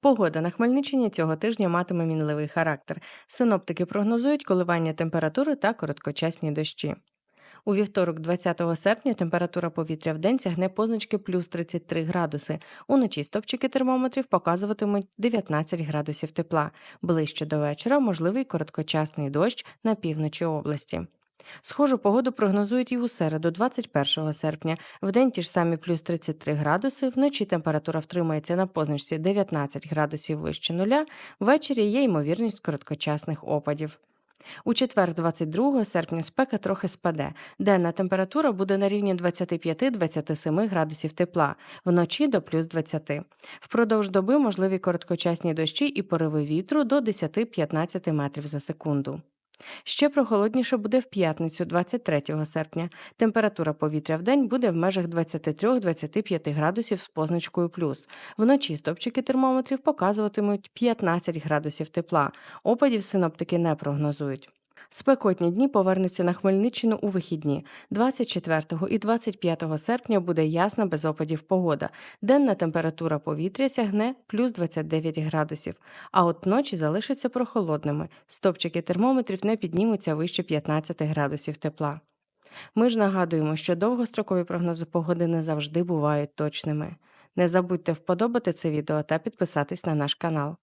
Погода на Хмельниччині цього тижня матиме мінливий характер. Синоптики прогнозують коливання температури та короткочасні дощі. У вівторок, 20 серпня, температура повітря в день сягне позначки плюс 33 градуси. Уночі стопчики термометрів показуватимуть 19 градусів тепла. Ближче до вечора можливий короткочасний дощ на півночі області. Схожу погоду прогнозують і у середу, 21 серпня. Вдень ті ж самі плюс 33 градуси, вночі температура втримається на позначці 19 градусів вище нуля, ввечері є ймовірність короткочасних опадів. У четвер, 22 серпня, спека трохи спаде. Денна температура буде на рівні 25-27 градусів тепла, вночі до плюс 20. Впродовж доби можливі короткочасні дощі і пориви вітру до 10-15 метрів за секунду. Ще прохолодніше буде в п'ятницю, 23 серпня. Температура повітря в день буде в межах 23-25 градусів з позначкою плюс. Вночі стопчики термометрів показуватимуть 15 градусів тепла. Опадів синоптики не прогнозують. Спекотні дні повернуться на Хмельниччину у вихідні. 24 і 25 серпня буде ясна без опадів погода. Денна температура повітря сягне плюс 29 градусів, а от ночі залишаться прохолодними. Стопчики термометрів не піднімуться вище 15 градусів тепла. Ми ж нагадуємо, що довгострокові прогнози погоди не завжди бувають точними. Не забудьте вподобати це відео та підписатись на наш канал.